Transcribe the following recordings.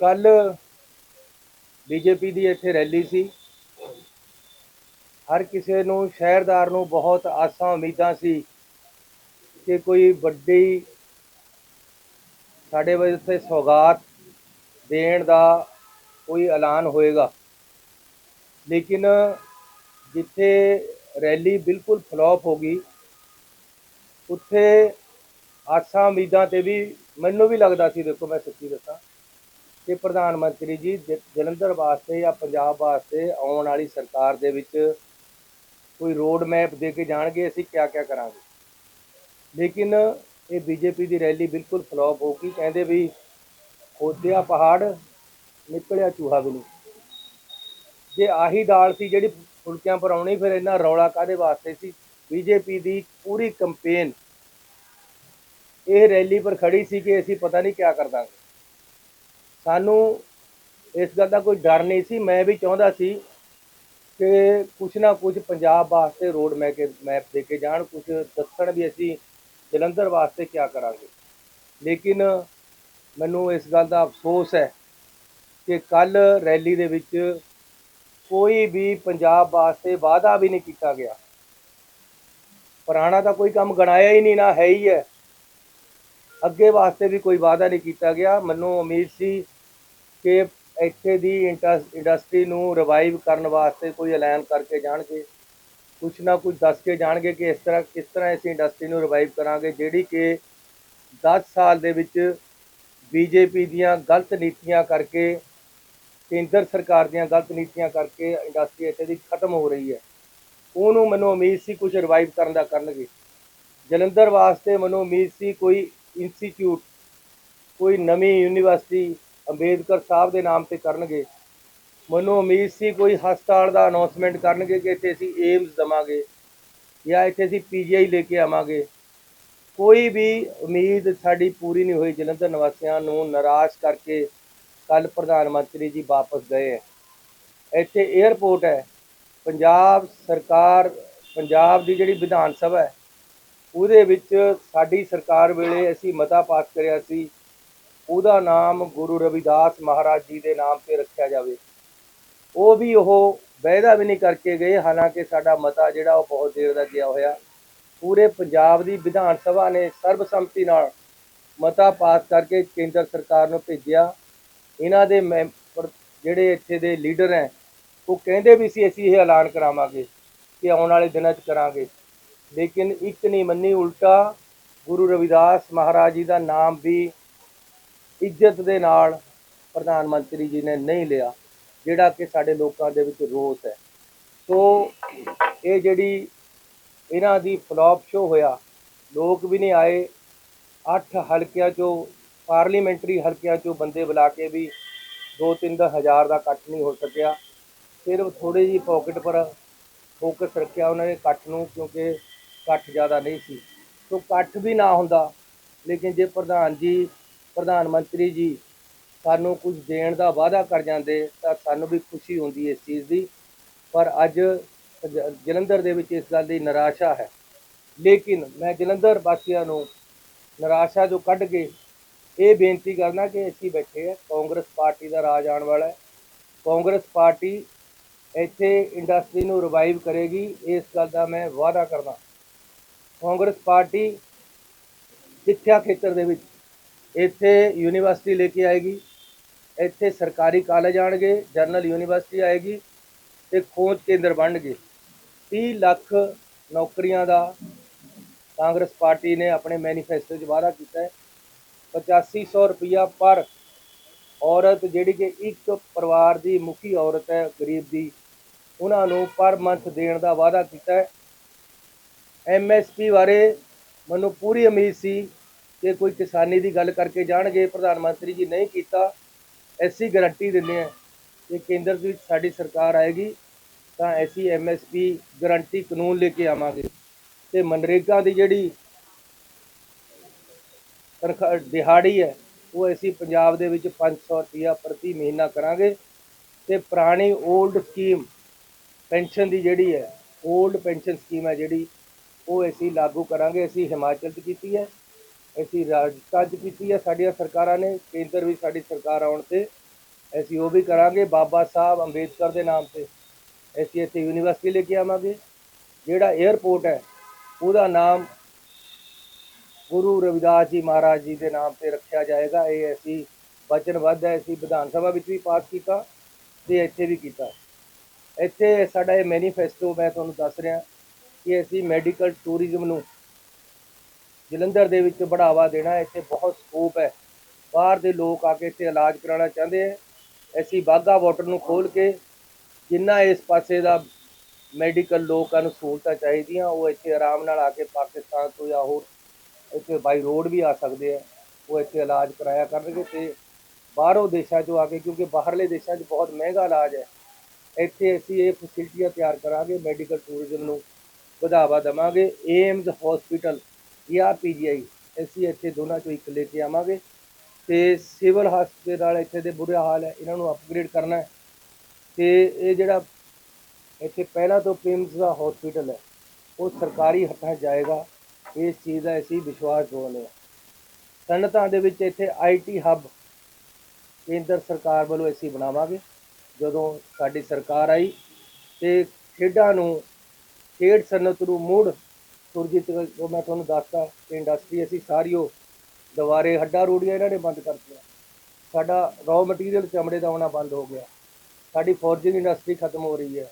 ਕੱਲ ਬੀਜੇਪੀ ਦੀ ਇੱਥੇ ਰੈਲੀ ਸੀ। ਹਰ ਕਿਸੇ ਨੂੰ, ਸ਼ਹਿਰਦਾਰ ਨੂੰ ਬਹੁਤ ਆਸਾਂ, ਉਮੀਦਾਂ ਸੀ ਕਿ ਕੋਈ ਵੱਡੀ ਸਾਡੇ ਵਾਸਤੇ ਸੌਗਾਤ ਦੇਣ ਦਾ ਕੋਈ ਐਲਾਨ ਹੋਏਗਾ। ਲੇਕਿਨ ਜਿੱਥੇ ਰੈਲੀ ਬਿਲਕੁਲ ਫਲॉप ਹੋ ਗਈ, ਉੱਥੇ ਆਸਾਂ, ਉਮੀਦਾਂ ਤੇ ਵੀ ਮੈਨੂੰ ਵੀ ਲੱਗਦਾ ਸੀ, ਦੇਖੋ ਮੈਂ ਸੱਚੀ ਦੱਸਾਂ ਕਿ ਪ੍ਰਧਾਨ ਮੰਤਰੀ ਜੀ ਜ- ਜਲੰਧਰ ਵਾਸਤੇ ਜਾਂ ਪੰਜਾਬ ਵਾਸਤੇ ਆਉਣ ਵਾਲੀ ਸਰਕਾਰ ਦੇ ਵਿੱਚ ਕੋਈ ਰੋਡ ਮੈਪ ਦੇ ਕੇ ਜਾਣਗੇ, ਅਸੀਂ ਕਿਆ ਕਿਆ ਕਰਾਂਗੇ? ਲੇਕਿਨ ਇਹ ਬੀਜੇਪੀ ਦੀ ਰੈਲੀ ਬਿਲਕੁਲ ਫਲॉप ਹੋ ਗਈ, ਕਹਿੰਦੇ ਵੀ ਖੋਦਿਆ ਪਹਾੜ, ਨਿਕਲਿਆ ਚੂਹਾ ਵੀ ਜੇ ਆਹੀ ਦਾਲ ਸੀ ਜਿਹੜੀ ਫੁਲਕਿਆਂ ਪਰ ਆਉਣੀ, ਫਿਰ ਇਹਨਾਂ ਰੌਲਾ ਕਾਦੇ ਵਾਸਤੇ ਸੀ? ਬੀਜੇਪੀ ਦੀ ਪੂਰੀ ਕੰਪੇਨ ਇਹ ਰੈਲੀ ਪਰ ਖੜੀ ਸੀ ਕਿ ਅਸੀਂ ਪਤਾ ਨਹੀਂ ਕਿਆ ਕਰ ਦਾਂਗੇ। ਸਾਨੂੰ ਇਸ ਗੱਲ ਦਾ ਕੋਈ ਡਰ ਨਹੀਂ ਸੀ। ਮੈਂ ਵੀ ਚਾਹੁੰਦਾ ਸੀ ਕਿ ਕੁਛ ਨਾ ਕੁਛ ਪੰਜਾਬ ਵਾਸਤੇ ਰੋਡ ਮੈਪ ਮੈਪ ਦੇ ਕੇ ਜਾਣ। ਕੁਛ ਦੱਸਣ ਵੀ ਅਸੀਂ ਜਲੰਧਰ ਵਾਸਤੇ ਕਿਆ ਕਰਾਂਗੇ। ਲੇਕਿਨ ਮੈਨੂੰ ਇਸ ਗੱਲ ਦਾ ਅਫਸੋਸ ਹੈ ਕਿ ਕੱਲ ਰੈਲੀ ਦੇ ਵਿੱਚ ਕੋਈ ਵੀ ਪੰਜਾਬ ਵਾਸਤੇ ਵਾਅਦਾ ਵੀ ਨਹੀਂ ਕੀਤਾ ਗਿਆ। ਪੁਰਾਣਾ ਤਾਂ ਕੋਈ ਕੰਮ ਗਣਾਇਆ ਹੀ ਨਹੀਂ, ਨਾ ਹੈ ਹੀ ਹੈ। ਅੱਗੇ ਵਾਸਤੇ ਵੀ ਕੋਈ ਵਾਅਦਾ ਨਹੀਂ ਕੀਤਾ ਗਿਆ। ਮੈਨੂੰ ਉਮੀਦ ਸੀ ਕਿ ਇੱਥੇ ਦੀ ਇੰਟਸ- ਇੰਡਸਟਰੀ ਨੂੰ ਰਿਵਾਈਵ ਕਰਨ ਵਾਸਤੇ ਕੋਈ ਐਲਾਨ ਕਰਕੇ ਜਾਣਗੇ? ਕੁਛ ਨਾ ਕੁਛ ਦੱਸ ਕੇ ਜਾਣਗੇ ਕਿ ਇਸ ਤਰ੍ਹਾਂ, ਕਿਸ ਤਰ੍ਹਾਂ ਇਸ ਇੰਡਸਟਰੀ ਨੂੰ ਰਿਵਾਈਵ ਕਰਾਂਗੇ, ਜਿਹੜੀ ਕਿ 10 ਸਾਲ ਦੇ ਵਿੱਚ ਬੀਜੇਪੀ ਦੀਆਂ ਗਲਤ ਨੀਤੀਆਂ ਕਰਕੇ, ਕੇਂਦਰ ਸਰਕਾਰ ਦੀਆਂ ਗਲਤ ਨੀਤੀਆਂ ਕਰਕੇ ਇੰਡਸਟਰੀ ਇੱਥੇ ਦੀ ਖਤਮ ਹੋ ਰਹੀ ਹੈ। ਉਹਨੂੰ ਮੈਨੂੰ ਉਮੀਦ ਸੀ ਕੁਝ ਰਿਵਾਈਵ ਕਰਨ ਦਾ ਕਰਨਗੇ। ਜਲੰਧਰ ਵਾਸਤੇ ਮੈਨੂੰ ਉਮੀਦ ਸੀ ਕੋਈ ਇੰਸਟੀਚਿਊਟ ਕੋਈ ਨਵੀਂ ਯੂਨੀਵਰਸਿਟੀ ਅੰਬੇਦਕਰ ਸਾਹਿਬ ਦੇ ਨਾਮ ਤੇ ਕਰਨਗੇ। ਮੈਨੂੰ ਉਮੀਦ ਸੀ ਕੋਈ ਹਸਪਤਾਲ ਦਾ ਅਨਾਉਂਸਮੈਂਟ ਕਰਨਗੇ ਕਿ ਇੱਥੇ ਅਸੀਂ ਏਮਸ ਦਵਾਂਗੇ ਜਾਂ ਇੱਥੇ ਅਸੀਂ ਪੀਜੀਆਈ ਲੈ ਕੇ ਆਵਾਂਗੇ। ਕੋਈ ਵੀ ਉਮੀਦ ਸਾਡੀ ਪੂਰੀ ਨਹੀਂ ਹੋਈ। ਜਲੰਧਰ ਨਿਵਾਸੀਆਂ ਨੂੰ ਨਿਰਾਸ਼ ਕਰਕੇ ਕੱਲ ਪ੍ਰਧਾਨ ਮੰਤਰੀ ਜੀ ਵਾਪਸ ਗਏ ਹੈ। ਇੱਥੇ 에ਅਰਪੋਰਟ ਹੈ। ਪੰਜਾਬ ਸਰਕਾਰ, ਪੰਜਾਬ ਦੀ ਜਿਹੜੀ ਵਿਧਾਨ ਸਭਾ ਹੈ, ਉਹਦੇ ਵਿੱਚ ਸਾਡੀ ਸਰਕਾਰ ਵੇਲੇ ਅਸੀਂ ਮਤਾ ਪਾਸ ਕਰਿਆ ਸੀ ਉਹਦਾ ਨਾਮ ਗੁਰੂ ਰਵਿਦਾਸ ਮਹਾਰਾਜ ਜੀ ਦੇ ਨਾਮ ਤੇ ਰੱਖਿਆ ਜਾਵੇ। ਉਹ ਵੀ ਉਹ ਵਾਅਦਾ ਵੀ ਨਹੀਂ ਕਰਕੇ ਗਏ, ਹਾਲਾਂਕਿ ਸਾਡਾ ਮਤਾ ਜਿਹੜਾ ਉਹ ਬਹੁਤ ਦੇਰ ਦਾ ਗਿਆ ਹੋਇਆ। ਪੂਰੇ ਪੰਜਾਬ ਦੀ ਵਿਧਾਨ ਸਭਾ ਨੇ ਸਰਬਸੰਮਤੀ ਨਾਲ ਮਤਾ ਪਾਸ ਕਰਕੇ ਕੇਂਦਰ ਸਰਕਾਰ ਨੂੰ ਭੇਜਿਆ। ਇਹਨਾਂ ਦੇ ਮੈਂਬਰ ਜਿਹੜੇ ਇੱਥੇ ਦੇ ਲੀਡਰ ਹੈ, ਉਹ ਕਹਿੰਦੇ ਵੀ ਸੀ, ਅਸੀਂ ਇਹ ਐਲਾਨ ਕਰਾਵਾਂਗੇ ਕਿ ਆਉਣ ਵਾਲੇ ਦਿਨਾਂ 'ਚ ਕਰਾਂਗੇ। ਲੇਕਿਨ ਇੱਕ ਨਹੀਂ ਮੰਨੀ, ਉਲਟਾ ਗੁਰੂ ਰਵਿਦਾਸ ਮਹਾਰਾਜ ਜੀ ਦਾ ਨਾਮ ਵੀ ਇੱਜ਼ਤ ਦੇ ਨਾਲ ਪ੍ਰਧਾਨ ਮੰਤਰੀ ਜੀ ਨੇ ਨਹੀਂ ਲਿਆ, ਜਿਹੜਾ ਕਿ ਸਾਡੇ ਲੋਕਾਂ ਦੇ ਵਿੱਚ ਰੋਸ ਹੈ। ਸੋ ਇਹ ਜਿਹੜੀ ਇਹਨਾਂ ਦੀ ਫਲॉप ਸ਼ੋ ਹੋਇਆ, ਲੋਕ ਵੀ ਨਹੀਂ ਆਏ। ਅੱਠ ਹਲਕਿਆਂ ਚੋਂ ਪਾਰਲੀਮੈਂਟਰੀ ਹਲਕਿਆਂ ਚੋਂ ਬੰਦੇ ਬੁਲਾ ਕੇ ਵੀ ਦੋ ਤਿੰਨ ਦਾ ਹਜ਼ਾਰ ਦਾ ਇਕੱਠ ਨਹੀਂ ਹੋ ਸਕਿਆ। ਸਿਰਫ ਥੋੜੇ ਜੀ ਪਾਕਟ ਪਰ ਫੋਕਸ ਰੱਖਿਆ ਉਹਨਾਂ ਨੇ ਇਕੱਠ ਨੂੰ, ਕਿਉਂਕਿ ਇਕੱਠ ਜ਼ਿਆਦਾ ਨਹੀਂ ਸੀ। ਸੋ ਇਕੱਠ ਵੀ ਨਾ ਹੁੰਦਾ, ਲੇਕਿਨ ਜੇ ਪ੍ਰਧਾਨ ਜੀ ਪ੍ਰਧਾਨ ਮੰਤਰੀ ਜੀ, ਸਾਨੂੰ ਕੁਝ ਦੇਣ ਦਾ ਵਾਅਦਾ ਕਰ ਜਾਂਦੇ, ਤਾਂ ਸਾਨੂੰ ਵੀ ਖੁਸ਼ੀ ਹੁੰਦੀ ਇਸ ਚੀਜ਼ ਦੀ। ਪਰ ਅੱਜ ਜਲੰਧਰ ਦੇ ਵਿੱਚ ਇਸ ਗੱਲ ਦੀ ਨਿਰਾਸ਼ਾ ਹੈ। ਲੇਕਿਨ ਮੈਂ ਜਲੰਧਰ ਵਾਸੀਆਂ ਨੂੰ ਨਿਰਾਸ਼ਾ ਜੋ ਕੱਢ ਕੇ ਇਹ ਬੇਨਤੀ ਕਰਨਾ ਕਿ ਅਸੀਂ ਬੈਠੇ ਆ, ਕਾਂਗਰਸ ਪਾਰਟੀ ਦਾ ਰਾਜ ਆਉਣ ਵਾਲਾ ਹੈ। ਕਾਂਗਰਸ ਪਾਰਟੀ ਇੱਥੇ ਇੰਡਸਟਰੀ ਨੂੰ ਰਿਵਾਈਵ ਕਰੇਗੀ, ਇਸ ਗੱਲ ਦਾ ਮੈਂ ਵਾਅਦਾ ਕਰਦਾ। ਕਾਂਗਰਸ ਪਾਰਟੀ ਸਿੱਖਿਆ ਖੇਤਰ ਦੇ ਵਿੱਚ ਇੱਥੇ ਯੂਨੀਵਰਸਿਟੀ ਲੈ ਕੇ ਆਏਗੀ। ਇੱਥੇ ਸਰਕਾਰੀ ਕਾਲਜ ਆਣਗੇ ਜਨਰਲ ਯੂਨੀਵਰਸਿਟੀ ਆਏਗੀ ਤੇ ਖੋਜ ਕੇਂਦਰ ਬਣਨਗੇ। 30 ਲੱਖ ਨੌਕਰੀਆਂ ਦਾ ਕਾਂਗਰਸ ਪਾਰਟੀ ਨੇ ਆਪਣੇ ਮੈਨੀਫੈਸਟੋ 'ਚ ਵਾਅਦਾ ਕੀਤਾ ਹੈ। 8500 ਰੁਪਇਆ ਪਰ ਔਰਤ, ਜਿਹੜੀ ਕਿ ਇੱਕ ਪਰਿਵਾਰ ਦੀ ਮੁਖੀ ਔਰਤ ਹੈ, ਗਰੀਬ ਦੀ, ਉਹਨਾਂ ਨੂੰ ਪਰ ਮੰਥ ਦੇਣ ਦਾ ਵਾਅਦਾ ਕੀਤਾ ਹੈ। ਐਮਐਸਪੀ ਬਾਰੇ ਮੈਨੂੰ ਪੂਰੀ ਉਮੀਦ ਸੀ ਕਿ ਕੋਈ ਕਿਸਾਨੀ ਦੀ ਗੱਲ ਕਰਕੇ ਜਾਣਗੇ, ਪ੍ਰਧਾਨ ਮੰਤਰੀ ਜੀ ਨਹੀਂ ਕੀਤਾ, ਐਸੀ ਗਾਰੰਟੀ ਦਿੰਦੇ ਆ ਕਿ ਕੇਂਦਰ ਦੇ ਸਾਡੀ ਸਰਕਾਰ ਆਏਗੀ, ਤਾਂ ਐਸੀ ਐਮਐਸਪੀ ਗਾਰੰਟੀ ਕਾਨੂੰਨ ਲੈ ਕੇ ਆਵਾਂਗੇ। ਤੇ ਮਨਰੇਗਾ ਦੀ ਜਿਹੜੀ ਤਨਖਾਹ, ਦਿਹਾੜੀ ਹੈ, ਉਹ ਅਸੀਂ ਪੰਜਾਬ ਦੇ ਵਿੱਚ 500 ਰੁਪਇਆ ਪ੍ਰਤੀ ਮਹੀਨਾ ਕਰਾਂਗੇ। ਤੇ ਪੁਰਾਣੀ 올ਡ ਸਕੀਮ ਪੈਨਸ਼ਨ ਦੀ ਜਿਹੜੀ ਹੈ 올ਡ ਪੈਨਸ਼ਨ ਸਕੀਮ ਹੈ ਜਿਹੜੀ, ਉਹ ਅਸੀਂ ਲਾਗੂ ਕਰਾਂਗੇ। ਅਸੀਂ ਹਿਮਾਚਲ 'ਚ ਕੀਤੀ ਹੈ। ਅਸੀਂ ਰਾਜਸਥਾਨ ਕੀਤੀ ਹੈ ਸਾਡੀਆਂ ਸਰਕਾਰਾਂ ਨੇ, ਕੇਂਦਰ ਵੀ ਸਾਡੀ ਸਰਕਾਰ ਆਉਣ ਤੇ, ਅਸੀਂ ਉਹ ਵੀ ਕਰਾਂਗੇ, ਬਾਬਾ ਸਾਹਿਬ ਅੰਬੇਦਕਰ ਦੇ ਨਾਮ ਤੇ। ਅਸੀਂ ਇੱਥੇ ਯੂਨੀਵਰਸਿਟੀ ਲੈ ਕੇ ਆਵਾਂਗੇ, ਜਿਹੜਾ 에ਅਰਪੋਰਟ ਹੈ, ਉਹਦਾ ਨਾਮ ਗੁਰੂ ਰਵਿਦਾਸ ਜੀ ਮਹਾਰਾਜ ਜੀ ਦੇ ਨਾਮ ਤੇ ਰੱਖਿਆ ਜਾਏਗਾ। ਇਹ ਅਸੀਂ ਵਚਨਬੱਧ ਹੈ, ਅਸੀਂ ਵਿਧਾਨ ਸਭਾ ਵਿੱਚ ਵੀ ਪਾਸ ਕੀਤਾ ਤੇ ਇੱਥੇ ਵੀ ਕੀਤਾ। ਇੱਥੇ ਸਾਡਾ ਇਹ ਮੈਨੀਫੈਸਟੋ ਮੈਂ ਤੁਹਾਨੂੰ ਦੱਸ ਰਿਹਾ ਕਿ ਅਸੀਂ ਮੈਡੀਕਲ ਟੂਰਿਜ਼ਮ ਨੂੰ ਜਲੰਧਰ ਦੇ ਵਿੱਚ ਬੜਾਵਾ ਦੇਣਾ, ਇੱਥੇ ਬਹੁਤ ਸਕੋਪ ਹੈ। ਬਾਹਰ ਦੇ ਲੋਕ ਆ ਕੇ ਇੱਥੇ ਇਲਾਜ ਕਰਾਉਣਾ ਚਾਹੁੰਦੇ ਹੈ ਅਸੀਂ ਬਾਗਾ ਵਾਟਰ ਨੂੰ ਖੋਲ ਕੇ ਜਿੰਨਾ ਇਸ ਪਾਸੇ ਦਾ ਮੈਡੀਕਲ ਲੋਕਾਂ ਨੂੰ ਸਹੂਲਤਾਂ ਚਾਹੀਦੀਆਂ, ਉਹ ਇੱਥੇ ਆਰਾਮ ਨਾਲ ਆ ਕੇ ਪਾਕਿਸਤਾਨ ਤੋਂ ਜਾਂ ਹੋਰ ਇੱਥੇ ਬਾਈ ਰੋਡ ਵੀ ਆ ਸਕਦੇ ਆ। ਉਹ ਇੱਥੇ ਇਲਾਜ ਕਰਾਇਆ ਕਰਨਗੇ ਤੇ ਬਾਹਰੋਂ ਦੇਸ਼ਾਂ 'ਚੋਂ ਆ ਕੇ, ਕਿਉਂਕਿ ਬਾਹਰਲੇ ਦੇਸ਼ਾਂ 'ਚ ਬਹੁਤ ਮਹਿੰਗਾ ਇਲਾਜ ਹੈ। ਇੱਥੇ ਅਸੀਂ ਇਹ ਫੈਸਿਲਿਟੀਆਂ ਤਿਆਰ ਕਰਾਂਗੇ ਮੈਡੀਕਲ ਟੂਰਿਜ਼ਮ ਨੂੰ ਵਧਾਵਾ ਦੇਵਾਂਗੇ। ਏਮਜ਼ ਹਸਪੀਟਲ ਜਾਂ ਪੀਜੀਆਈ ਅਸੀਂ ਇੱਥੇ ਦੋਨਾਂ ਚੋਂ ਇੱਕ ਲੈ ਕੇ ਆਵਾਂਗੇ। ਤੇ ਸਿਵਲ ਹਸਪਤਾਲ ਇੱਥੇ ਦੇ ਬੁਰੇ ਹਾਲ ਹੈ। ਇਹਨਾਂ ਨੂੰ ਅਪਗ੍ਰੇਡ ਕਰਨਾ ਹੈ। ਤੇ ਇਹ ਜਿਹੜਾ ਇੱਥੇ ਪਹਿਲਾਂ ਤੋਂ ਪਿੰਮਸ ਦਾ ਹਸਪੀਟਲ ਹੈ, ਉਹ ਸਰਕਾਰੀ ਹੱਥਾਂ 'ਚ ਜਾਏਗਾ। ਇਸ ਚੀਜ਼ ਦਾ ਅਸੀਂ ਵਿਸ਼ਵਾਸ ਦਵਾਉਂਦੇ ਹਾਂ। ਸਨਅਤਾਂ ਦੇ ਵਿੱਚ ਇੱਥੇ ਆਈਟੀ ਹੱਬ ਕੇਂਦਰ ਸਰਕਾਰ ਵੱਲੋਂ ਅਸੀਂ ਬਣਾਵਾਂਗੇ। ਜਦੋਂ ਸਾਡੀ ਸਰਕਾਰ ਆਈ ਤੇ ਖੇਡਾਂ ਨੂੰ, ਖੇਡ ਸਨਅਤ ਨੂੰ ਮੁੜ ਸੁਰਜੀਤ ਉਹ ਮੈਂ ਤੁਹਾਨੂੰ ਦੱਸਤਾ ਕਿ ਇੰਡਸਟਰੀ ਅਸੀਂ ਸਾਰੀ ਉਹ ਦੁਬਾਰੇ ਹੱਡਾ ਰੋੜੀਆਂ ਇਹਨਾਂ ਨੇ ਬੰਦ ਕਰਤੀਆਂ। ਸਾਡਾ ਰॉ ਮਟੀਰੀਅਲ ਚਮੜੇ ਦਾ ਆਉਣਾ ਬੰਦ ਹੋ ਗਿਆ। ਸਾਡੀ ਫੋਰਜਿੰਗ ਇੰਡਸਟਰੀ ਖਤਮ ਹੋ ਰਹੀ ਹੈ।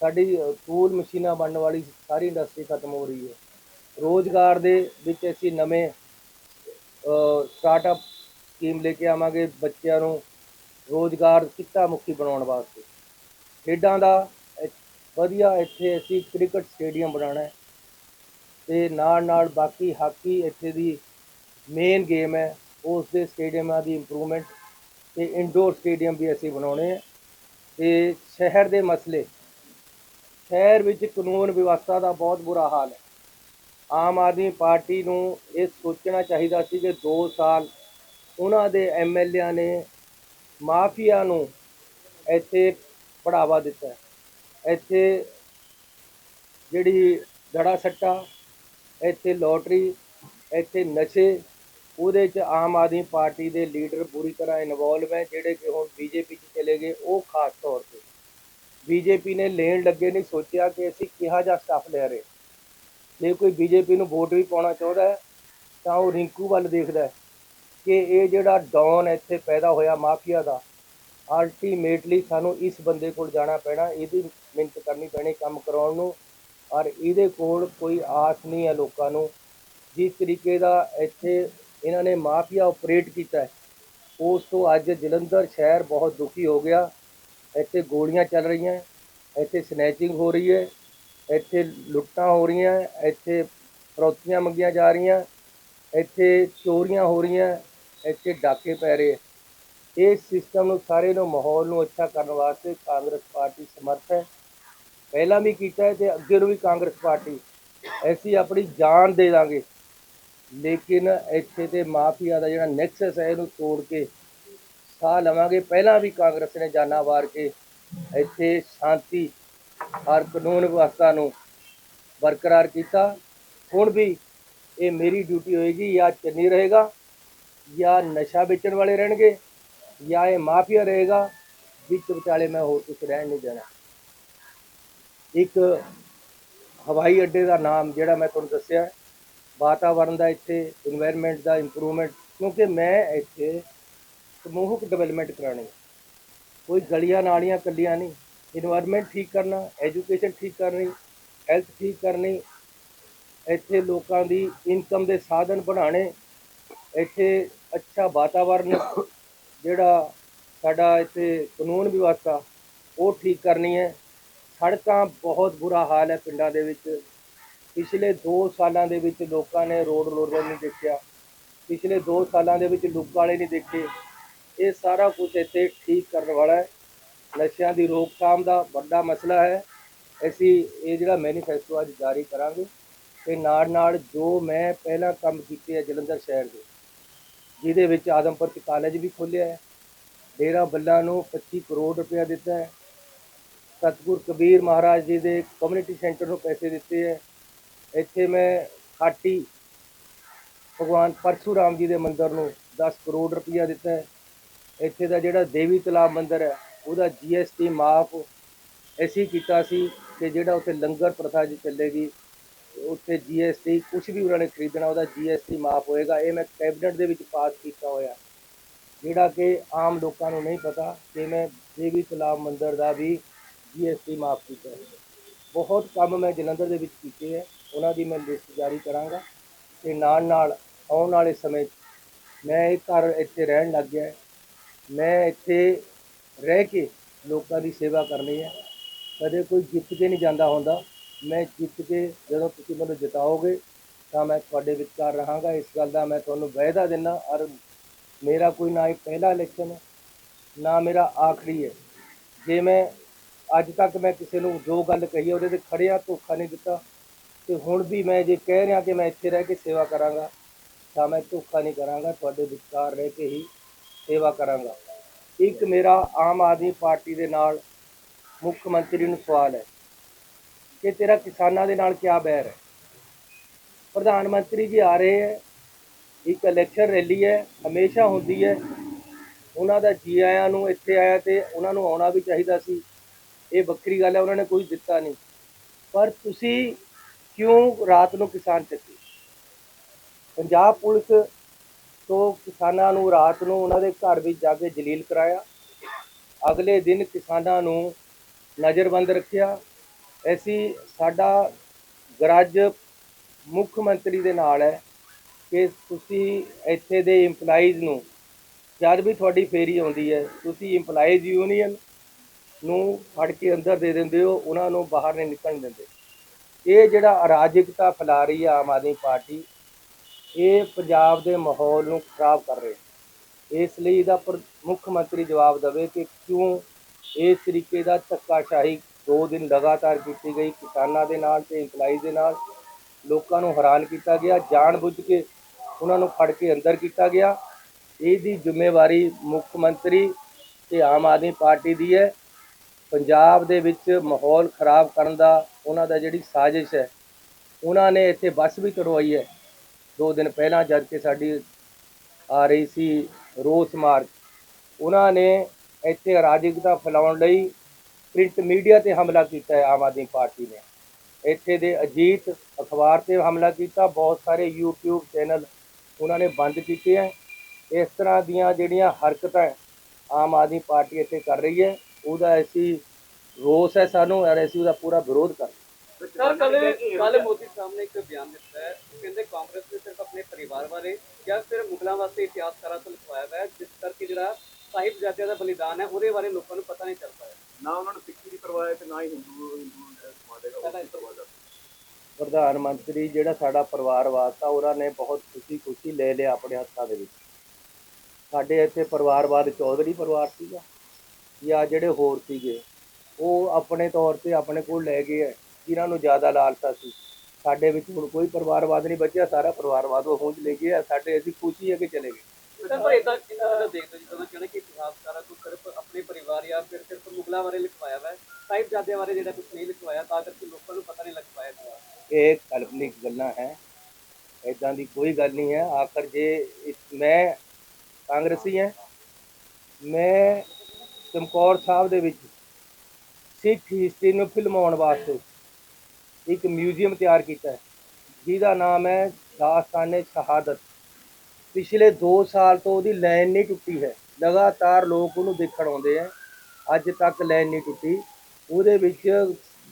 ਸਾਡੀ ਅ, ਟੂਲ ਮਸ਼ੀਨਾਂ ਬਣਨ ਵਾਲੀ ਸਾਰੀ ਇੰਡਸਟਰੀ ਖਤਮ ਹੋ ਰਹੀ ਹੈ। ਰੋਜ਼ਗਾਰ ਦੇ ਵਿੱਚ ਅਸੀਂ ਨਵੇਂ ਸਟਾਰਟਅਪ ਸਕੀਮ ਲੈ ਕੇ ਆਵਾਂਗੇ ਬੱਚਿਆਂ ਨੂੰ ਰੋਜ਼ਗਾਰ ਕਿੱਤਾ ਮੁਖੀ ਬਣਾਉਣ ਵਾਸਤੇ। ਖੇਡਾਂ ਦਾ ਵਧੀਆ ਇੱਥੇ ਅਸੀਂ ਕ੍ਰਿਕਟ ਸਟੇਡੀਅਮ ਬਣਾਉਣਾ ਹੈ। ਤੇ ਨਾਲ ਨਾਲ ਬਾਕੀ ਹਾਕੀ ਇੱਥੇ ਦੀ ਮੇਨ ਗੇਮ ਹੈ ਉਸ ਦੇ ਸਟੇਡੀਅਮਾਂ ਦੀ ਇੰਪਰੂਵਮੈਂਟ ਤੇ ਇਨਡੋਰ ਸਟੇਡੀਅਮ ਵੀ ਅਸੀਂ ਬਣਾਉਣੇ ਹੈ ਤੇ ਸ਼ਹਿਰ ਦੇ ਮਸਲੇ, ਸ਼ਹਿਰ ਵਿੱਚ ਕਾਨੂੰਨ ਵਿਵਸਥਾ ਦਾ ਬਹੁਤ ਬੁਰਾ ਹਾਲ ਹੈ। ਆਮ ਆਦਮੀ ਪਾਰਟੀ ਨੂੰ ਇਹ ਸੋਚਣਾ ਚਾਹੀਦਾ ਸੀ ਕਿ 2 ਸਾਲ ਉਹਨਾਂ ਦੇ ਐਮਐਲਏ ਨੇ ਮਾਫੀਆ ਨੂੰ ਇੱਥੇ ਬੜਾਵਾ ਦਿੱਤਾ। ਇੱਥੇ ਜਿਹੜੀ ਦੜਾ ਸੱਟਾ ਇੱਥੇ ਲੋਟਰੀ, ਇੱਥੇ ਨਸ਼ੇ, ਉਹਦੇ 'ਚ ਆਮ ਆਦਮੀ ਪਾਰਟੀ ਦੇ ਲੀਡਰ ਪੂਰੀ ਤਰ੍ਹਾਂ ਇਨਵੋਲਵ ਹੈ, ਜਿਹੜੇ ਕਿ ਹੁਣ ਬੀਜੇਪੀ 'ਚ ਚਲੇ ਗਏ, ਉਹ ਖਾਸ ਤੌਰ ਤੇ। ਬੀਜੇਪੀ ਨੇ ਲੈਣ ਲੱਗੇ ਨਹੀਂ ਸੋਚਿਆ ਕਿ ਅਸੀਂ ਕਿਹਾ ਜਿਹਾ ਸਟੱਫ ਲੈ ਰਹੇ। ਜੇ ਕੋਈ ਬੀਜੇਪੀ ਨੂੰ ਵੋਟ ਵੀ ਪਾਉਣਾ ਚਾਹੁੰਦਾ ਹੈ, ਤਾਂ ਉਹ ਰਿੰਕੂ ਵੱਲ ਦੇਖਦਾ ਕਿ ਇਹ ਜਿਹੜਾ ਡੌਨ ਇੱਥੇ ਪੈਦਾ ਹੋਇਆ ਮਾਫੀਆ ਦਾ ਅਲਟੀਮੇਟਲੀ ਸਾਨੂੰ ਇਸ ਬੰਦੇ ਕੋਲ ਜਾਣਾ ਪੈਣਾ, ਇਹਦੀ ਮਿਹਨਤ ਕਰਨੀ ਪੈਣੀ ਕੰਮ ਕਰਾਉਣ ਨੂੰ। ਔਰ ਇਹਦੇ ਕੋਲ ਕੋਈ ਆਸ ਨਹੀਂ ਹੈ ਲੋਕਾਂ ਨੂੰ। ਜਿਸ ਤਰੀਕੇ ਦਾ ਇੱਥੇ ਇਹਨਾਂ ਨੇ ਮਾਫੀਆ ਆਪਰੇਟ ਕੀਤਾ ਹੈ, ਉਸ ਤੋਂ ਅੱਜ ਜਲੰਧਰ ਸ਼ਹਿਰ ਬਹੁਤ ਦੁਖੀ ਹੋ ਗਿਆ। ਇੱਥੇ ਗੋਲੀਆਂ ਚੱਲ ਰਹੀਆਂ ਇੱਥੇ ਸਨੈਚਿੰਗ ਹੋ ਰਹੀ ਹੈ, ਇੱਥੇ ਲੁੱਟਾਂ ਹੋ ਰਹੀਆਂ ਇੱਥੇ ਫਰੋਤੀਆਂ ਮੰਗੀਆਂ ਜਾ ਰਹੀਆਂ ਇੱਥੇ ਚੋਰੀਆਂ ਹੋ ਰਹੀਆਂ ਇੱਥੇ ਡਾਕੇ ਪੈ ਰਹੇ ਇਸ ਸਿਸਟਮ ਨੂੰ ਸਾਰੇ ਨੂੰ ਮਾਹੌਲ ਨੂੰ ਅੱਛਾ ਕਰਨ ਵਾਸਤੇ ਕਾਂਗਰਸ ਪਾਰਟੀ ਸਮਰਥ ਹੈ। ਪਹਿਲਾਂ ਵੀ ਕੀਤਾ ਹੈ ਤੇ ਅੱਗੇ ਨੂੰ ਵੀ ਕਾਂਗਰਸ ਪਾਰਟੀ। ਅਸੀਂ ਆਪਣੀ ਜਾਨ ਦੇ ਦਾਂਗੇ। ਲੇਕਿਨ ਇੱਥੇ ਤੇ ਮਾਫੀਆ ਦਾ ਜਿਹੜਾ ਨੈਕਸਸ ਹੈ, ਇਹਨੂੰ ਤੋੜ ਕੇ ਸਾਹ ਲਵਾਂਗੇ। ਪਹਿਲਾਂ ਵੀ ਕਾਂਗਰਸ ਨੇ ਜਾਨਾਂ ਵਾਰ ਕੇ ਇੱਥੇ ਸ਼ਾਂਤੀ ਔਰ ਕਾਨੂੰਨ ਵਿਵਸਥਾ ਨੂੰ ਬਰਕਰਾਰ ਕੀਤਾ। ਹੁਣ ਵੀ ਇਹ ਮੇਰੀ ਡਿਊਟੀ ਹੋਏਗੀ, ਜਾਂ ਚੰਨੀ ਰਹੇਗਾ, ਜਾਂ ਨਸ਼ਾ ਵੇਚਣ ਵਾਲੇ ਰਹਿਣਗੇ, ਜਾਂ ਇਹ ਮਾਫੀਆ ਰਹੇਗਾ। ਵਿੱਚ ਵਿਚਾਲੇ ਮੈਂ ਹੋਰ ਕੁਝ ਰਹਿਣ ਨਹੀਂ ਦੇਣਾ। ਇੱਕ ਹਵਾਈ ਅੱਡੇ ਦਾ ਨਾਮ ਜਿਹੜਾ ਮੈਂ ਤੁਹਾਨੂੰ ਦੱਸਿਆ ਵਾਤਾਵਰਨ ਦਾ ਇੱਥੇ এনवायरमेंट ਦਾ ਇੰਪਰੂਵਮੈਂਟ ਕਿਉਂਕਿ ਮੈਂ ਇੱਥੇ ਸਮੂਹਿਕ ਡਿਵੈਲਪਮੈਂਟ ਕਰਾਣੀ ਕੋਈ ਗਲੀਆਂ ਨਾਲੀਆਂ ਕੱਲੀਆਂ ਨਹੀਂ এনवायरमेंट ਠੀਕ ਕਰਨਾ ਐਜੂਕੇਸ਼ਨ ਠੀਕ ਕਰਨੀ ਹੈਲਥ ਠੀਕ ਕਰਨੀ, ਇੱਥੇ ਲੋਕਾਂ ਦੀ ਇਨਕਮ ਦੇ ਸਾਧਨ ਬਣਾਣੇ ਇੱਥੇ ਅੱਛਾ ਵਾਤਾਵਰਨ ਜਿਹੜਾ ਸਾਡਾ ਇੱਥੇ ਕਾਨੂੰਨ ਵਿਵਸਥਾ, ਉਹ ਠੀਕ ਕਰਨੀ ਹੈ। ਸੜਕਾਂ ਬਹੁਤ ਬੁਰਾ ਹਾਲ ਹੈ ਪਿੰਡਾਂ ਦੇ ਵਿੱਚ। ਪਿਛਲੇ 2 ਸਾਲਾਂ ਦੇ ਵਿੱਚ ਲੋਕਾਂ ਨੇ ਰੋਡ ਰੋਲਰ ਨਹੀਂ ਦੇਖਿਆ। ਪਿਛਲੇ 2 ਸਾਲਾਂ ਦੇ ਵਿੱਚ ਲੁੱਕ ਵਾਲੇ ਨਹੀਂ ਦੇਖੇ। ਇਹ ਸਾਰਾ ਕੁਝ ਇੱਥੇ ਠੀਕ ਕਰਨ ਵਾਲਾ ਹੈ। ਨਸ਼ਿਆਂ ਦੀ ਰੋਕਥਾਮ ਦਾ ਵੱਡਾ ਮਸਲਾ ਹੈ। ਅਸੀਂ ਇਹ ਜਿਹੜਾ ਮੈਨੀਫੈਸਟੋ ਅੱਜ ਜਾਰੀ ਕਰਾਂਗੇ ਤੇ ਨਾਲ ਨਾਲ ਜੋ ਮੈਂ ਪਹਿਲਾਂ ਕੰਮ ਕੀਤੇ ਆ ਜਲੰਧਰ ਸ਼ਹਿਰ ਦੇ, ਜਿਹਦੇ ਵਿੱਚ ਆਦਮਪੁਰ ਚ ਕਾਲਜ ਵੀ ਖੋਲ੍ਹਿਆ ਹੈ। ਡੇਰਾ ਬੱਲਾ ਨੂੰ 25 ਕਰੋੜ ਰੁਪਇਆ ਦਿੱਤਾ ਹੈ। ਸਤਿਗੁਰ ਕਬੀਰ ਮਹਾਰਾਜ ਜੀ ਦੇ ਕਮਿਊਨਿਟੀ ਸੈਂਟਰ ਨੂੰ ਪੈਸੇ ਦਿੱਤੇ ਹੈ। ਇੱਥੇ ਮੈਂ ਖਾਟੀ ਭਗਵਾਨ ਪਰਸ਼ੂਰਾਮ ਜੀ ਦੇ ਮੰਦਿਰ ਨੂੰ 10 ਕਰੋੜ ਰੁਪਇਆ ਦਿੱਤਾ ਹੈ। ਇੱਥੇ ਦਾ ਜਿਹੜਾ ਦੇਵੀ ਤਲਾਬ ਮੰਦਿਰ ਹੈ, ਉਹਦਾ ਜੀਐਸਟੀ ਮਾਫ ਅਸੀਂ ਕੀਤਾ ਸੀ ਕਿ ਜਿਹੜਾ ਉੱਥੇ ਲੰਗਰ ਪ੍ਰਥਾ ਜੀ ਚੱਲੇਗੀ, ਉੱਥੇ ਜੀਐਸਟੀ ਕੁਝ ਵੀ ਉਹਨਾਂ ਨੇ ਖਰੀਦਣਾ, ਉਹਦਾ ਜੀਐਸਟੀ ਮਾਫ ਹੋਏਗਾ। ਇਹ ਮੈਂ ਕੈਬਨਿਟ ਦੇ ਵਿੱਚ ਪਾਸ ਕੀਤਾ ਹੋਇਆ। ਜਿਹੜਾ ਕਿ ਆਮ ਲੋਕਾਂ ਨੂੰ ਨਹੀਂ ਪਤਾ ਕਿ ਮੈਂ ਦੇਵੀ ਤਲਾਬ ਮੰਦਿਰ ਦਾ ਵੀ ਜੀਐਸਟੀ ਮਾਫ ਕੀਤਾ। ਹੈ ਬਹੁਤ ਕੰਮ ਮੈਂ ਜਲੰਧਰ ਦੇ ਵਿੱਚ ਕੀਤੇ ਹੈ। ਉਹਨਾਂ ਦੀ ਮੈਂ ਲਿਸਟ ਜਾਰੀ ਕਰਾਂਗਾ। ਤੇ ਨਾਲ ਨਾਲ ਆਉਣ ਵਾਲੇ ਸਮੇਂ 'ਚ ਮੈਂ ਇਹ ਘਰ ਇੱਥੇ ਰਹਿਣ ਲੱਗ ਗਿਆ ਹੈ। ਮੈਂ ਇੱਥੇ ਰਹਿ ਕੇ ਲੋਕਾਂ ਦੀ ਸੇਵਾ ਕਰਨੀ ਹੈ। ਕਦੇ ਕੋਈ ਜਿੱਤ ਕੇ ਨਹੀਂ ਜਾਂਦਾ ਹੁੰਦਾ। ਮੈਂ ਜਿੱਤ ਕੇ ਜਦੋਂ ਤੁਸੀਂ ਮੈਨੂੰ ਜਿਤਾਓਗੇ, ਤਾਂ ਮੈਂ ਤੁਹਾਡੇ ਵਿਚਕਾਰ ਰਹਾਂਗਾ। ਇਸ ਗੱਲ ਦਾ ਮੈਂ ਤੁਹਾਨੂੰ ਵਾਅਦਾ ਦਿੰਦਾ ਔਰ ਮੇਰਾ ਕੋਈ ਨਾ ਇਹ ਪਹਿਲਾ ਇਲੈਕਸ਼ਨ ਹੈ, ਨਾ ਮੇਰਾ ਆਖਰੀ ਹੈ। ਜੇ ਮੈਂ ਅੱਜ ਤੱਕ ਮੈਂ ਕਿਸੇ ਨੂੰ ਜੋ ਗੱਲ ਕਹੀ ਹੈ ਉਹਦੇ ਤੇ ਖੜਿਆ, ਧੋਖਾ ਨਹੀਂ ਦਿੱਤਾ। ਤੇ ਹੁਣ ਵੀ ਮੈਂ ਜੇ ਕਹਿ ਰਿਹਾ ਕਿ ਮੈਂ ਇੱਥੇ ਰਹਿ ਕੇ ਸੇਵਾ ਕਰਾਂਗਾ, ਤਾਂ ਮੈਂ ਧੋਖਾ ਨਹੀਂ ਕਰਾਂਗਾ, ਤੁਹਾਡੇ ਵਿਚਕਾਰ ਰਹਿ ਕੇ ਹੀ ਸੇਵਾ ਕਰਾਂਗਾ। ਇੱਕ ਮੇਰਾ ਆਮ ਆਦਮੀ ਪਾਰਟੀ ਦੇ ਨਾਲ ਮੁੱਖ ਮੰਤਰੀ ਨੂੰ ਸਵਾਲ ਹੈ ਕਿ ਤੇਰਾ ਕਿਸਾਨਾਂ ਦੇ ਨਾਲ ਕੀ ਬੈਰ ਹੈ? ਪ੍ਰਧਾਨ ਮੰਤਰੀ ਜੀ ਆ ਰਹੇ ਹੈ, ਇੱਕ ਇਲੈਕਸ਼ਨ ਰੈਲੀ ਹੈ, ਹਮੇਸ਼ਾ ਹੁੰਦੀ ਹੈ। ਉਹਨਾਂ ਦਾ ਜੀ ਆਇਆਂ ਨੂੰ ਇੱਥੇ ਆਇਆ ਤੇ ਉਹਨਾਂ ਨੂੰ ਆਉਣਾ ਵੀ ਚਾਹੀਦਾ ਸੀ। ਇਹ ਵੱਖਰੀ ਗੱਲ ਹੈ, ਉਹਨਾਂ ਨੇ ਕੋਈ ਦਿੱਤਾ ਨਹੀਂ। ਪਰ ਤੁਸੀਂ ਕਿਉਂ ਰਾਤ ਨੂੰ ਕਿਸਾਨ ਚੱਕੀ? ਪੰਜਾਬ ਪੁਲਿਸ ਤੋਂ ਕਿਸਾਨਾਂ ਨੂੰ ਰਾਤ ਨੂੰ ਉਹਨਾਂ ਦੇ ਘਰ ਵਿੱਚ ਜਾ ਕੇ ਜਲੀਲ ਕਰਾਇਆ। ਅਗਲੇ ਦਿਨ ਕਿਸਾਨਾਂ ਨੂੰ ਨਜ਼ਰਬੰਦ ਰੱਖਿਆ। ਐਸੀ ਸਾਡਾ ਗਰਜ ਮੁੱਖ ਮੰਤਰੀ ਦੇ ਨਾਲ ਹੈ ਕਿ ਤੁਸੀਂ ਇੱਥੇ ਦੇ EMPLOYEES ਨੂੰ, ਜਦ ਵੀ ਤੁਹਾਡੀ ਫੇਰੀ ਆਉਂਦੀ ਹੈ, ਤੁਸੀਂ EMPLOYEES ਯੂਨੀਅਨ ਨੂੰ ਫੜ ਕੇ ਅੰਦਰ ਦੇ ਦਿੰਦੇ ਹੋ, ਉਹਨਾਂ ਨੂੰ ਬਾਹਰ ਨਹੀਂ ਨਿਕਲਣ ਦਿੰਦੇ। ਇਹ ਜਿਹੜਾ ਅਰਾਜਕਤਾ ਫੈਲਾ ਰਹੀ ਹੈ ਆਮ ਆਦਮੀ ਪਾਰਟੀ, ਇਹ ਪੰਜਾਬ ਦੇ ਮਾਹੌਲ ਨੂੰ ਖਰਾਬ ਕਰ ਰਹੇ ਇਸ ਲਈ ਇਹਦਾ ਪਰ, ਮੁੱਖ ਮੰਤਰੀ ਜਵਾਬ ਦੇਵੇ ਕਿ ਕਿਉਂ ਇਸ ਤਰੀਕੇ ਦਾ ਧੱਕਾਸ਼ਾਹੀ ਦੋ ਦਿਨ ਲਗਾਤਾਰ ਕੀਤੀ ਗਈ, ਕਿਸਾਨਾਂ ਦੇ ਨਾਲ ਤੇ EMPLOYEES ਦੇ ਨਾਲ। ਲੋਕਾਂ ਨੂੰ ਹੈਰਾਨ ਕੀਤਾ ਗਿਆ, ਜਾਣਬੁੱਝ ਕੇ ਉਹਨਾਂ ਨੂੰ ਫੜ ਕੇ ਅੰਦਰ ਕੀਤਾ ਗਿਆ। ਇਹਦੀ ਜ਼ਿੰਮੇਵਾਰੀ ਮੁੱਖ ਮੰਤਰੀ ਤੇ ਆਮ ਆਦਮੀ ਪਾਰਟੀ ਦੀ ਹੈ। ਪੰਜਾਬ ਦੇ ਵਿੱਚ ਮਾਹੌਲ ਖਰਾਬ ਕਰਨ ਦਾ ਉਹਨਾਂ ਦਾ ਜਿਹੜੀ ਸਾਜ਼ਿਸ਼ ਹੈ, ਉਹਨਾਂ ਨੇ ਇੱਥੇ ਬੱਸ ਵੀ ਤੁਰਵਾਈ ਹੈ। ਦੋ ਦਿਨ ਪਹਿਲਾਂ ਜਦ ਕਿ ਸਾਡੀ ਆ ਰਹੀ ਸੀ ਰੋਸ ਮਾਰਚ, ਉਹਨਾਂ ਨੇ ਇੱਥੇ ਅਰਾਜਕਤਾ ਫੈਲਾਉਣ ਲਈ ਪ੍ਰਿੰਟ ਮੀਡੀਆ ਤੇ ਹਮਲਾ ਕੀਤਾ ਹੈ ਆਮ ਆਦਮੀ ਪਾਰਟੀ ਨੇ। ਇੱਥੇ ਦੇ ਅਜੀਤ ਅਖਬਾਰ ਤੇ ਹਮਲਾ ਕੀਤਾ, ਬਹੁਤ ਸਾਰੇ YouTube ਚੈਨਲ ਉਹਨਾਂ ਨੇ ਬੰਦ ਕੀਤੇ ਹੈ। ਇਸ ਤਰ੍ਹਾਂ ਦੀਆਂ ਜਿਹੜੀਆਂ ਹਰਕਤਾਂ ਆਮ ਆਦਮੀ ਪਾਰਟੀ ਇੱਥੇ ਕਰ ਰਹੀ ਹੈ ਉਹਦਾ ਅਸੀਂ ਰੋਸ ਹੈ ਸਾਨੂੰ ਔਰ ਅਸੀਂ ਉਹਦਾ ਪੂਰਾ ਵਿਰੋਧ ਕਰ ਸਰ ਕੱਲ ਕੱਲ ਮੋਦੀ ਸਾਹਿਬ ਨੇ ਇੱਕ ਬਿਆਨ ਦਿੱਤਾ ਹੈ। ਉਹ ਕਹਿੰਦੇ ਕਾਂਗਰਸ ਨੇ ਸਿਰਫ ਆਪਣੇ ਪਰਿਵਾਰ ਬਾਰੇ ਜਾਂ ਫਿਰ ਮੁਗਲਾਂ ਵਾਸਤੇ ਇਤਿਹਾਸ ਸਾਰਾ ਤੋਂ ਲਿਖਵਾਇਆ ਹੋਇਆ ਹੈ ਜਿਸ ਕਰਕੇ ਜਿਹੜਾ ਸਾਹਿਬਜ਼ਾਦਿਆਂ ਦਾ ਬਲੀਦਾਨ ਹੈ ਉਹਦੇ ਬਾਰੇ ਲੋਕਾਂ ਨੂੰ ਪਤਾ ਨਹੀਂ ਚੱਲ ਪਾਇਆ। ਨਾ ਉਹਨਾਂ ਨੂੰ ਸਿੱਖੀ ਦੀ ਪਰਵਾਹ ਹੈ ਤੇ ਨਾ ਹੀ ਹਿੰਦੂ ਹਿੰਦੂ ਸਮਾਜ ਦਾ ਉਹ ਦੀ ਪਰਵਾਹ ਦਾ ਪ੍ਰਧਾਨ ਮੰਤਰੀ ਜਿਹੜਾ ਸਾਡਾ ਪਰਿਵਾਰਵਾਦ ਆ ਉਹਨਾਂ ਨੇ ਬਹੁਤ ਖੁਸ਼ੀ ਖੁਸ਼ੀ ਲੈ ਲਿਆ ਆਪਣੇ ਹੱਥਾਂ ਦੇ ਵਿੱਚ। ਸਾਡੇ ਇੱਥੇ ਪਰਿਵਾਰਵਾਦ ਚੌਧਰੀ ਪਰਿਵਾਰ ਸੀਗਾ। ਜਾਂ ਜਿਹੜੇ ਹੋਰ ਸੀਗੇ ਉਹ ਆਪਣੇ ਤੌਰ ਤੇ ਆਪਣੇ ਕੋਲ ਲੈ ਗਏ ਹੈ ਜਿਨ੍ਹਾਂ ਨੂੰ ਜ਼ਿਆਦਾ ਲਾਲਸਾ ਸੀ। ਸਾਡੇ ਵਿੱਚ ਹੁਣ ਕੋਈ ਪਰਿਵਾਰਵਾਦ ਨਹੀਂ ਬਚਿਆ ਸਾਰਾ ਪਰਿਵਾਰਵਾਦ ਉਹ ਹੁੰਝ ਲੈ ਗਿਆ ਸਾਡੇ ਅਸੀਂ ਖੁਸ਼ੀ ਹੈ ਕਿ ਚਲੇ ਗਏ। ਸਰ ਪਰ ਇਦਾਂ ਇਦਾਂ ਦੇਖਦੇ ਜਦੋਂ ਕਹਿੰਦੇ ਕਿ ਇਤਿਹਾਸਕਾਰਾਂ ਤੋਂ ਸਿਰਫ ਆਪਣੇ ਪਰਿਵਾਰ ਜਾਂ ਫਿਰ ਸਿਰਫ ਮੁਗਲਾਂ ਬਾਰੇ ਲਿਖਵਾਇਆ ਹੋਇਆ ਹੈ ਸਾਹਿਬਜ਼ਾਦਿਆਂ ਬਾਰੇ ਜਿਹੜਾ ਕੁਝ ਨਹੀਂ ਲਿਖਵਾਇਆ ਤਾਂ ਕਰਕੇ ਲੋਕਾਂ ਨੂੰ ਪਤਾ ਨਹੀਂ ਲੱਗ ਪਾਇਆ। ਇਹ ਕਾਲਪਨਿਕ ਗੱਲਾਂ ਹੈ। ਇਦਾਂ ਦੀ ਕੋਈ ਗੱਲ ਨਹੀਂ ਹੈ। ਆਖਰ ਜੇ ਮੈਂ ਕਾਂਗਰਸੀ ਹਾਂ। ਮੈਂ ਚਮਕੌਰ ਸਾਹਿਬ ਦੇ ਵਿੱਚ ਸਿੱਖ ਹਿਸਟਰੀ ਨੂੰ ਫਿਲਮਾਉਣ ਵਾਸਤੇ ਇੱਕ ਮਿਊਜ਼ੀਅਮ ਤਿਆਰ ਕੀਤਾ ਹੈ, ਜਿਹਦਾ ਨਾਮ ਹੈ ਦਾਸਤਾਨੇ ਸ਼ਹਾਦਤ। ਪਿਛਲੇ 2 ਸਾਲ ਤੋਂ ਉਹਦੀ ਲਾਈਨ ਨਹੀਂ ਟੁੱਟੀ ਹੈ। ਲਗਾਤਾਰ ਲੋਕ ਉਹਨੂੰ ਦੇਖਣ ਆਉਂਦੇ ਆ ਅੱਜ ਤੱਕ ਲਾਈਨ ਨਹੀਂ ਟੁੱਟੀ। ਉਹਦੇ ਵਿੱਚ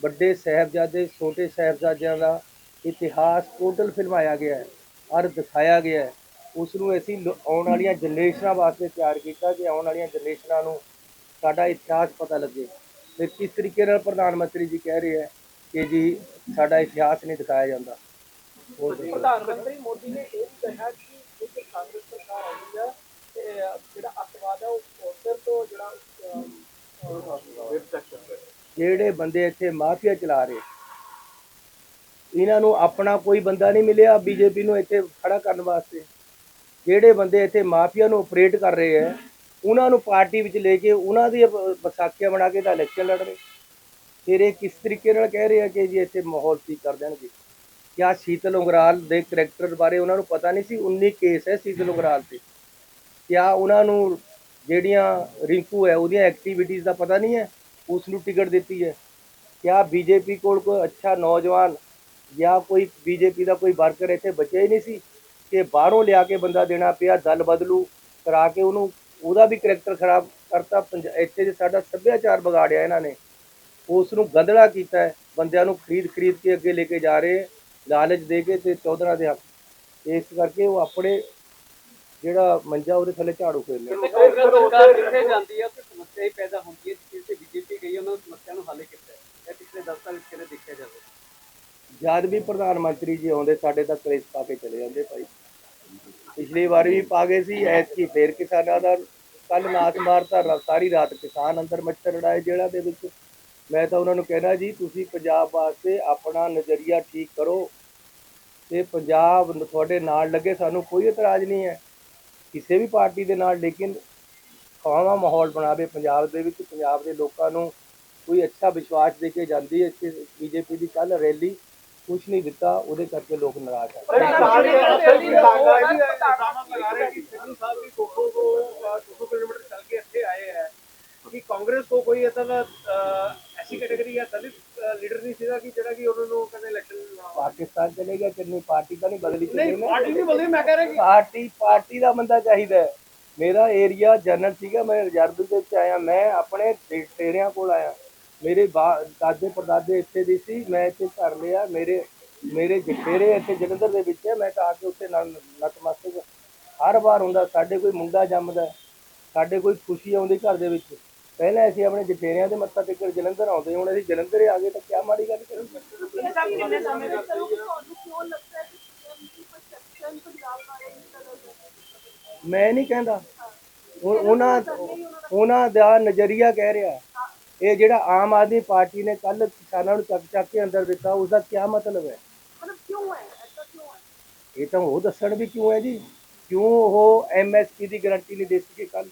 ਵੱਡੇ ਸਾਹਿਬਜ਼ਾਦੇ, ਛੋਟੇ ਸਾਹਿਬਜ਼ਾਦਿਆਂ ਦਾ ਇਤਿਹਾਸ ਟੋਟਲ ਫਿਲਮਾਇਆ ਗਿਆ ਹੈ ਔਰ ਦਿਖਾਇਆ ਗਿਆ ਹੈ। ਉਸ ਨੂੰ ਅਸੀਂ ਲੋ- ਆਉਣ ਵਾਲੀਆਂ ਜਨਰੇਸ਼ਨਾਂ ਵਾਸਤੇ ਤਿਆਰ ਕੀਤਾ ਕਿ ਆਉਣ ਵਾਲੀਆਂ ਜਨਰੇਸ਼ਨਾਂ ਨੂੰ ਸਾਡਾ ਇਤਿਹਾਸ ਪਤਾ ਲੱਗੇ ਤੇ ਕਿਸ ਤਰੀਕੇ ਨਾਲ ਪ੍ਰਧਾਨ ਮੰਤਰੀ ਜੀ ਕਹਿ ਰਹੇ ਹੈ ਕਿ ਜੀ ਸਾਡਾ ਇਤਿਹਾਸ ਨਹੀਂ ਦਿਖਾਇਆ ਜਾਂਦਾ। ਪ੍ਰਧਾਨ ਮੰਤਰੀ ਮੋਦੀ ਨੇ ਇਹ ਵੀ ਕਿਹਾ ਕਿ ਇੱਕ ਕਾਂਗਰਸ ਸਰਕਾਰ ਆਉਂਦੀ ਤੇ ਜਿਹੜਾ ਅੱਤਵਾਦ ਹੈ ਉਹ ਉਧਰ ਤੋਂ ਜਿਹੜਾ। ਜਿਹੜੇ ਬੰਦੇ ਇੱਥੇ ਮਾਫੀਆ ਚਲਾ ਰਹੇ ਇਹਨਾਂ ਨੂੰ ਆਪਣਾ ਕੋਈ ਬੰਦਾ ਨਹੀਂ ਮਿਲਿਆ ਬੀਜੇਪੀ ਨੂੰ ਇੱਥੇ ਖੜਾ ਕਰਨ ਵਾਸਤੇ ਜਿਹੜੇ ਬੰਦੇ ਇੱਥੇ ਮਾਫੀਆ ਨੂੰ ਆਪਰੇਟ ਕਰ ਰਹੇ ਹੈ ਉਹਨਾਂ ਨੂੰ ਪਾਰਟੀ ਵਿੱਚ ਲੈ ਕੇ ਉਹਨਾਂ ਦੀ ਵਿਸਾਖੀਆਂ ਬਣਾ ਕੇ ਤਾਂ ਇਲੈਕਸ਼ਨ ਲੜ ਰਹੇ। ਫਿਰ ਇਹ ਕਿਸ ਤਰੀਕੇ ਨਾਲ ਕਹਿ ਰਹੇ ਆ ਕਿ ਜੀ ਇੱਥੇ ਮਾਹੌਲ ਠੀਕ ਕਰ ਦੇਣਗੇ? ਕਿਆ ਸ਼ੀਤਲ ਉਂਗਰਾਲ ਦੇ ਕਰੈਕਟਰ ਬਾਰੇ ਉਹਨਾਂ ਨੂੰ ਪਤਾ ਨਹੀਂ ਸੀ? 19 ਕੇਸ ਹੈ ਸ਼ੀਤਲ ਉਂਗਰਾਲ ਤੇ। ਕਿਆ ਉਹਨਾਂ ਨੂੰ ਜਿਹੜੀਆਂ ਰਿੰਕੂ ਹੈ, ਉਹਦੀਆਂ ਐਕਟੀਵਿਟੀਜ਼ ਦਾ ਪਤਾ ਨਹੀਂ ਹੈ? ਉਸ ਨੂੰ ਟਿਕਟ ਦਿੱਤੀ ਹੈ। ਕਿਆ ਬੀਜੇਪੀ ਕੋਲ ਕੋਈ ਅੱਛਾ ਨੌਜਵਾਨ ਜਾਂ ਕੋਈ ਬੀਜੇਪੀ ਦਾ ਕੋਈ ਵਰਕਰ ਇੱਥੇ ਬਚਿਆ ਹੀ ਨਹੀਂ ਸੀ? ਕਿ ਬਾਹਰੋਂ ਲਿਆ ਕੇ ਬੰਦਾ ਦੇਣਾ ਪਿਆ, ਦਲ ਬਦਲੂ, ਕਰਾ ਕੇ ਉਹਨੂੰ ਉਹਦਾ ਵੀ ਕਰੈਕਟਰ ਖਰਾਬ ਕਰਤਾ ਪੰਜ- ਇੱਥੇ ਦੇ ਸਾਡਾ ਸੱਭਿਆਚਾਰ ਵਿਗਾੜਿਆ ਇਹਨਾਂ ਨੇ ਉਸ ਨੂੰ ਗੰਦਲਾ ਕੀਤਾ ਹੈ ਬੰਦਿਆਂ ਨੂੰ ਖਰੀਦ ਖਰੀਦ ਕੇ ਅੱਗੇ ਲੈ ਕੇ ਜਾ ਰਹੇ ਲਾਲਚ ਦੇ ਕੇ ਤੇ ਚੌਧਰਾਂ ਦੇ ਹੱਕ। ਇਸ ਕਰਕੇ ਉਹ ਆਪਣੇ ਜਿਹੜਾ ਮੰਜਾ ਉਹਦੇ ਥੱਲੇ ਝਾੜੂ ਫੇਰ ਲਿਆ। ਕਹਿੰਦੇ ਕਾਂਗਰਸ ਸਰਕਾਰ ਜਿੱਥੇ ਜਾਂਦੀ ਹੈ ਸਮੱਸਿਆ ਹੀ ਪੈਦਾ ਹੁੰਦੀ ਹੈ ਜਿੱਥੇ ਬੀਜੇਪੀ ਗਈ ਹੈ, ਉਹਨਾਂ ਸਮੱਸਿਆ ਨੂੰ ਹੱਲ ਕੀਤਾ ਹੈ। ਇਹ ਪਿਛਲੇ 10 ਸਾਲ ਵਿੱਚ ਕਿਤੇ ਦੇਖਿਆ ਜਾਵੇ? ਜਦ ਵੀ ਪ੍ਰਧਾਨ ਮੰਤਰੀ ਜੀ ਆਉਂਦੇ ਸਾਡੇ ਤੱਕ ਕਲੇਸ਼ ਪਾ ਕੇ ਚਲੇ ਜਾਂਦੇ ਭਾਈ। ਪਿਛਲੀ ਵਾਰ ਵੀ ਪਾ ਗਏ ਸੀ ਐਤਕੀ ਫੇਰ ਕਿਸਾਨਾਂ ਦਾ ਕੱਲ ਨਾਚ ਮਾਰਤਾ, ਰਾ- ਸਾਰੀ ਰਾਤ ਕਿਸਾਨ ਅੰਦਰ ਮੱਛਰ ਲੜਾਏ ਜਿਹੜਾ ਦੇ ਵਿੱਚ। ਮੈਂ ਤਾਂ ਉਹਨਾਂ ਨੂੰ ਕਹਿਣਾ ਜੀ, ਤੁਸੀਂ ਪੰਜਾਬ ਵਾਸਤੇ ਆਪਣਾ ਨਜ਼ਰੀਆ ਠੀਕ ਕਰੋ ਤੇ ਪੰਜਾਬ ਨ- ਤੁਹਾਡੇ ਨਾਲ ਲੱਗੇ, ਸਾਨੂੰ ਕੋਈ ਇਤਰਾਜ਼ ਨਹੀਂ ਹੈ। ਕਿਸੇ ਵੀ ਪਾਰਟੀ ਦੇ ਨਾਲ, ਲੇਕਿਨ ਖਵਾਵਾ ਮਾਹੌਲ ਬਣਾਵੇ ਪੰਜਾਬ ਦੇ ਵਿੱਚ, ਪੰਜਾਬ ਦੇ ਲੋਕਾਂ ਨੂੰ ਕੋਈ ਅੱਛਾ ਵਿਸ਼ਵਾਸ ਦੇ ਕੇ ਜਾਂਦੀ ਹੈ ਕਿ ਬੀਜੇਪੀ ਦੀ ਕੱਲ ਰੈਲੀ ਕੁਝ ਨਹੀਂ ਦਿੱਤਾ ਉਹਦੇ ਕਰਕੇ ਲੋਕ ਨਾਰਾਜ਼ ਹੈ ਕਾਂਗਰਸ ਕੋ ਕੋਈ ਅਸਲ ਐਸੀ ਕੈਟਾਗਰੀ ਜਾਂ ਦਲਿਤ ਲੀਡਰ ਨਹੀਂ ਸੀਗਾ ਕਿ ਜਿਹੜਾ ਕਿ ਉਹਨਾਂ ਨੂੰ ਕਦੇ ਇਲੈਕਸ਼ਨ ਪਾਕਿਸਤਾਨ ਚਲੇ ਗਿਆ ਕਿੰਨੀ ਪਾਰਟੀ ਦਾ ਨਹੀਂ ਬਦਲੀ ਨਹੀਂ ਪਾਰਟੀ ਪਾਰਟੀ ਦਾ ਬੰਦਾ ਚਾਹੀਦਾ ਮੇਰਾ ਏਰੀਆ ਜਨਰਲ ਸੀਗਾ ਮੈਂ ਰਿਜ਼ਰਵ ਮੈਂ ਆਪਣੇ ਡੇਟੇਰਿਆਂ ਕੋਲ ਆਇਆ। ਮੇਰੇ ਬਾ- ਦਾਦੇ ਪੜਦਾਦੇ ਇੱਥੇ ਦੀ ਸੀ ਮੈਂ ਇੱਥੇ ਘਰ ਲਿਆ ਮੇਰੇ ਮੇਰੇ ਜਠੇਰੇ ਇੱਥੇ ਜਲੰਧਰ ਦੇ ਵਿੱਚ ਹੈ ਮੈਂ ਤਾਂ ਆ ਕੇ ਉੱਥੇ ਨ- ਨਤਮਸਤਕ ਹਰ ਵਾਰ ਹੁੰਦਾ ਸਾਡੇ ਕੋਈ ਮੁੰਡਾ ਜੰਮਦਾ ਸਾਡੇ ਕੋਈ ਖੁਸ਼ੀ ਆਉਂਦੀ ਘਰ ਦੇ ਵਿੱਚ। ਪਹਿਲਾਂ ਅਸੀਂ ਆਪਣੇ ਜਠੇਰਿਆਂ ਦੇ ਮੱਥਾ ਟੇਕਣ ਜਲੰਧਰ ਆਉਂਦੇ ਹੁਣ ਅਸੀਂ ਜਲੰਧਰ ਆ ਗਏ ਤਾਂ ਕੀ ਮਾੜੀ ਗੱਲ ਕਰਾਂਗੇ ਕਿੰਨੇ ਸਮੇਂ ਤੱਕ ਕਰੋਗੇ ਤੁਹਾਨੂੰ? ਕਿਉਂ ਲੱਗਦਾ ਹੈ ਕਿ ਸੀਐਮ ਦੀ ਪਰਸੈਪਸ਼ਨ ਪੰਜਾਬ ਬਾਰੇ ਇਸ ਤਰ੍ਹਾਂ ਦਾ ਮੈਂ ਨਹੀਂ ਕਹਿੰਦਾ। ਉਹ- ਉਹਨਾਂ ਉਹਨਾਂ ਦਾ ਨਜ਼ਰੀਆ ਕਹਿ ਰਿਹਾ। ਇਹ ਜਿਹੜਾ ਆਮ ਆਦਮੀ ਪਾਰਟੀ ਨੇ ਕੱਲ ਕਿਸਾਨਾਂ ਨੂੰ ਚੱਕ ਚੱਕ ਕੇ ਅੰਦਰ ਦਿੱਤਾ ਉਸ ਦਾ ਕੀ ਮਤਲਬ ਹੈ? ਮਤਲਬ ਕਿਉਂ ਹੈ? ਐਸਾ ਕਿਉਂ ਹੈ? ਇਹ ਤਾਂ ਉਹ ਦੱਸਣ ਵੀ ਕਿਉਂ ਹੈ ਜੀ? ਕਿਉਂ ਉਹ ਐਮਐਸਪੀ ਦੀ ਗਾਰੰਟੀ ਨਹੀਂ ਦੇ ਸਕੇ ਕੱਲ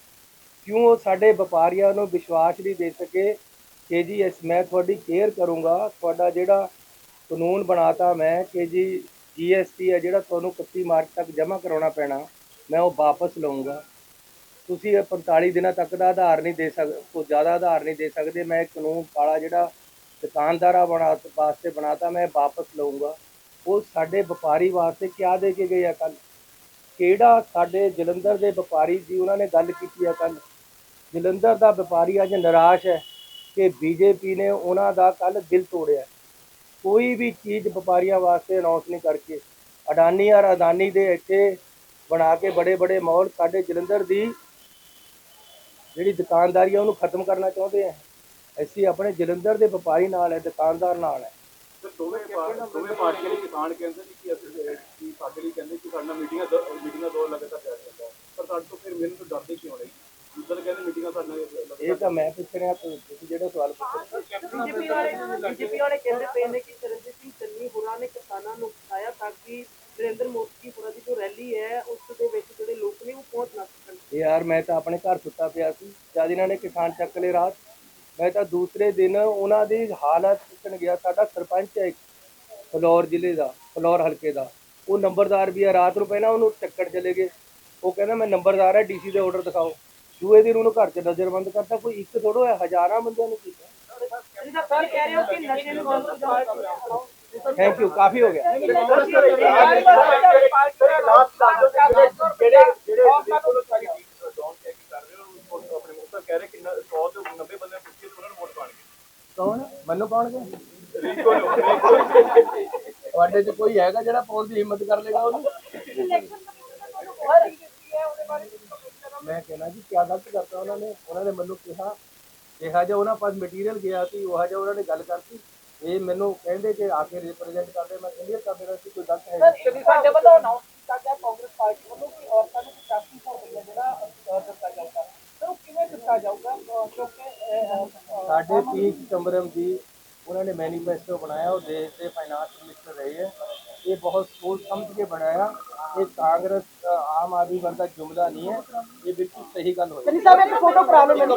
ਕਿਉਂ ਉਹ ਸਾਡੇ ਵਪਾਰੀਆਂ ਨੂੰ ਵਿਸ਼ਵਾਸ ਨਹੀਂ ਦੇ ਸਕੇ ਕਿ ਜੀ ਇਸ ਮੈਂ ਤੁਹਾਡੀ ਕੇਅਰ ਕਰੂੰਗਾ ਤੁਹਾਡਾ ਜਿਹੜਾ ਕਾਨੂੰਨ ਬਣਾਤਾ ਮੈਂ ਕਿ ਜੀ ਜੀਐਸਟੀ ਹੈ ਜਿਹੜਾ ਤੁਹਾਨੂੰ 31 ਮਾਰਚ ਤੱਕ ਜਮ੍ਹਾਂ ਕਰਾਉਣਾ ਪੈਣਾ ਮੈਂ ਉਹ ਵਾਪਸ ਲਵਾਂਗਾ ਤੁਸੀਂ ਇਹ 45 ਦਿਨਾਂ ਤੱਕ ਦਾ ਆਧਾਰ ਨਹੀਂ ਦੇ ਸਕਦੇ ਤੋਂ ਜ਼ਿਆਦਾ ਆਧਾਰ ਨਹੀਂ ਦੇ ਸਕਦੇ। ਮੈਂ ਕਾਨੂੰਨ ਕਾਲਾ ਜਿਹੜਾ ਦੁਕਾਨਦਾਰਾਂ ਬਣਾ, ਵਾਸਤੇ ਬਣਾਤਾ, ਮੈਂ ਵਾਪਸ ਲਵਾਂਗਾ ਉਹ ਸਾਡੇ ਵਪਾਰੀ ਵਾਸਤੇ ਕਿਆ ਦੇ ਕੇ ਗਏ ਆ ਕੱਲ ਕਿਹੜਾ ਸਾਡੇ ਜਲੰਧਰ ਦੇ ਵਪਾਰੀ ਜੀ, ਉਹਨਾਂ ਨੇ ਗੱਲ ਕੀਤੀ ਆ ਕੱਲ ਜਲੰਧਰ ਦਾ ਵਪਾਰੀ ਅੱਜ ਨਿਰਾਸ਼ ਹੈ ਕਿ ਬੀਜੇਪੀ ਨੇ ਉਹਨਾਂ ਦਾ ਕੱਲ ਦਿਲ ਤੋੜਿਆ। ਕੋਈ ਵੀ ਚੀਜ਼ ਵਪਾਰੀਆਂ ਵਾਸਤੇ ਅਨਾਉਂਸ ਨਹੀਂ ਕਰਕੇ। ਅਡਾਨੀ ਔਰ ਅਦਾਨੀ ਦੇ ਇੱਥੇ ਬਣਾ ਕੇ ਬੜੇ ਬੜੇ ਮਾਲ ਸਾਡੇ ਜਲੰਧਰ ਦੀ ਜਿਹੜੀ ਦੁਕਾਨਦਾਰੀ ਆ ਉਹਨੂੰ ਖਤਮ ਕਰਨਾ ਚਾਹੁੰਦੇ ਆ। ਅਸੀਂ ਆਪਣੇ ਜਲੰਧਰ ਦੇ ਵਪਾਰੀ ਨਾਲ ਹੈ ਦੁਕਾਨਦਾਰ ਨਾਲ ਹੈ। ਸਰ ਦੋਵੇਂ ਪਾ- ਦੋਵੇਂ ਪਾਰਟੀਆਂ ਦੇ ਕਿਸਾਨ ਕਹਿੰਦੇ ਸੀ ਕਿ ਅਸੀਂ ਇਹ- ਕਿ ਸਾਡੇ ਲਈ ਕਹਿੰਦੇ ਕਿ ਸਾਡਾ ਮੀਟਿੰਗਾਂ ਦੋ ਮੀਟਿੰਗਾਂ ਦੋ ਲਗਾਤਾਰ ਚੱਲ ਜਾਂਦਾ ਹੈ। ਪਰ ਸਾਡੇ ਤੋਂ ਫਿਰ ਮੈਨੂੰ ਤਾਂ ਡਰਦੇ ਕਿਉਂ ਨਹੀਂ? ਦੂਸਰੇ ਕਹਿੰਦੇ ਮੀਟਿੰਗਾਂ ਸਾਡੇ ਨਾਲ ਲਗਾਤਾਰ ਇਹ ਤਾਂ ਮੈਂ ਪੁੱਛ ਰਿਹਾ ਤੁਸੀਂ ਜਿਹੜੇ ਸਵਾਲ ਪੁੱਛ ਰਹੇ ਬੀਜੇਪੀ ਵਾਲੇ ਬੀਜੇਪੀ ਵਾਲੇ ਕਹਿੰਦੇ ਪਏ ਨੇ ਕਿ ਚਰਨਜੀਤ ਸਿੰਘ ਚੰਨੀ ਹੋਰਾਂ ਨੇ ਕਿਸਾਨਾਂ ਨੂੰ ਉਕਸਾਇਆ ਤਾਂ ਕਿ ਨਰਿੰਦਰ ਮੋਦੀ ਹੋਰਾਂ ਦੀ ਜੋ ਰੈਲੀ ਹੈ ਉਸ ਦੇ ਵਿੱਚ ਜਿਹੜੇ ਲੋਕ ਨੇ ਉਹ ਪਹੁੰਚ ਨਾ ਸਕਣ। ਯਾਰ ਮੈਂ ਤਾਂ ਆਪਣੇ ਘਰ ਸੁੱਤਾ ਪਿਆ ਸੀ। ਜਦ ਇਹਨਾਂ ਨੇ ਕਿਸਾਨ ਚੱਕ ਲਏ ਰਾਤ ਮੈਂ ਤਾਂ ਦੂਸਰੇ ਦਿਨ ਉਹਨਾਂ ਦੀ ਹਾਲਤ ਪੁੱਛਣ ਗਿਆ ਸਾਡਾ ਸਰਪੰਚ ਹੈ ਇੱਕ ਫਲੋਰ ਜ਼ਿਲ੍ਹੇ ਦਾ ਫਲੋਰ ਹਲਕੇ ਦਾ। ਉਹ ਨੰਬਰਦਾਰ ਵੀ ਹੈ ਰਾਤ ਨੂੰ ਪਹਿਲਾਂ ਉਹਨੂੰ ਚੱਕਰ ਚਲੇ ਗਏ। ਉਹ ਕਹਿੰਦਾ ਮੈਂ ਨੰਬਰਦਾਰ ਹੈ ਡੀਸੀ ਦੇ ਆਰਡਰ ਦਿਖਾਓ। ਦੂਏ ਦਿਨ ਉਹਨੂੰ ਘਰ 'ਚ ਨਜ਼ਰਬੰਦ ਕਰਤਾ। ਕੋਈ ਇੱਕ ਥੋੜੋ ਹੈ ਹਜ਼ਾਰਾਂ ਬੰਦਿਆਂ ਨੇ ਕੀਤਾ। ਤੁਸੀਂ ਕਹਿ ਰਹੇ ਹੋ ਕਿ ਨਸ਼ੇ ਨੂੰ ਬੰਦ ਕਰਵਾਓ ਥੈਂਕ ਯੂ ਕਾਫੀ ਹੋ ਗਿਆ। ਜਿਹੜੇ ਜਿਹੜੇ ਬਿਲਕੁਲ ਸਾਰੀ ਡੌਨ ਚੈੱਕ ਕਰ ਰਹੇ ਹੋ ਉਹ ਆਪਣੇ ਮੁੱਖ ਕਹਿ? ਰਹੇ ਕਿ 100 ਤੋਂ 90 ਬੰਦੇ ਪੁੱਛੇ ਉਹਨਾਂ ਨੂੰ ਵੋਟ ਪਾਣਗੇ ਕੌਣ ਮੈਨੂੰ ਤੁਹਾਡੇ 'ਚ ਕੋਈ ਹੈਗਾ ਜਿਹੜਾ ਪੋਲ ਦੀ ਹਿੰਮਤ ਕਰ ਲੇਗਾ ਉਹਨੂੰ? ਮੈਂ ਕਹਿਣਾ ਜੀ, ਕਿਆ ਗਲਤ ਕਰਤਾ ਉਹਨਾਂ ਨੇ? ਉਹਨਾਂ ਨੇ ਮੈਨੂੰ ਕਿਹਾ ਕਿਹਾ ਜੇ ਉਹਨਾਂ ਪਾਸ ਮਟੀਰੀਅਲ ਗਿਆ ਸੀ, ਉਹ ਜਿਹਾ ਉਹਨਾਂ ਨੇ ਗੱਲ ਕਰਤੀ। ਇਹ ਮੈਨੂੰ ਕਹਿੰਦੇ ਕਿ ਆ ਕੇ ਰਿਪਰੈਜ਼ੈਂਟ ਕਰਦੇ ਮੈਂ ਕਲੀਅਰ ਕਰ ਦੇਣਾ ਸੀ ਕੋਈ ਗਲਤ ਹੈ ਨਹੀਂ। ਸਾਡੇ ਵੱਲੋਂ ਅਨਾਉਂਸ ਕੀਤਾ ਗਿਆ ਕਾਂਗਰਸ ਪਾਰਟੀ ਵੱਲੋਂ ਕਿ ਔਰਤਾਂ ਨੂੰ 85 ਰੁਪਏ ਜਿਹੜਾ ਦਿੱਤਾ ਜਾਊਗਾ। ਸਰ ਉਹ ਕਿਵੇਂ ਦਿੱਤਾ ਜਾਊਗਾ? ਕਿਉਂਕਿ ਸਾਡੇ ਪੀ ਚੰਬਰਮ ਜੀ ਉਹਨਾਂ ਨੇ ਮੈਨੀਫੈਸਟੋ ਬਣਾਇਆ ਉਹ ਦੇਸ਼ ਦੇ ਫਾਈਨਾਂਸ ਮਿਨਿਸਟਰ ਰਹੇ ਹੈ। ਇਹ ਬਹੁਤ ਸੋਚ ਸਮਝ ਕੇ ਬਣਾਇਆ। ਇਹ ਕਾਂਗਰਸ ਆਮ ਆਦਮੀ ਵਰਗਾ ਜੁਮਲਾ ਨਹੀਂ ਹੈ। ਇਹ ਬਿਲਕੁਲ ਸਹੀ ਗੱਲ ਹੋਈ। ਸਾਹਿਬ ਇੱਕ ਫੋਟੋ ਕਰਾ ਲਓ ਮੈਨੂੰ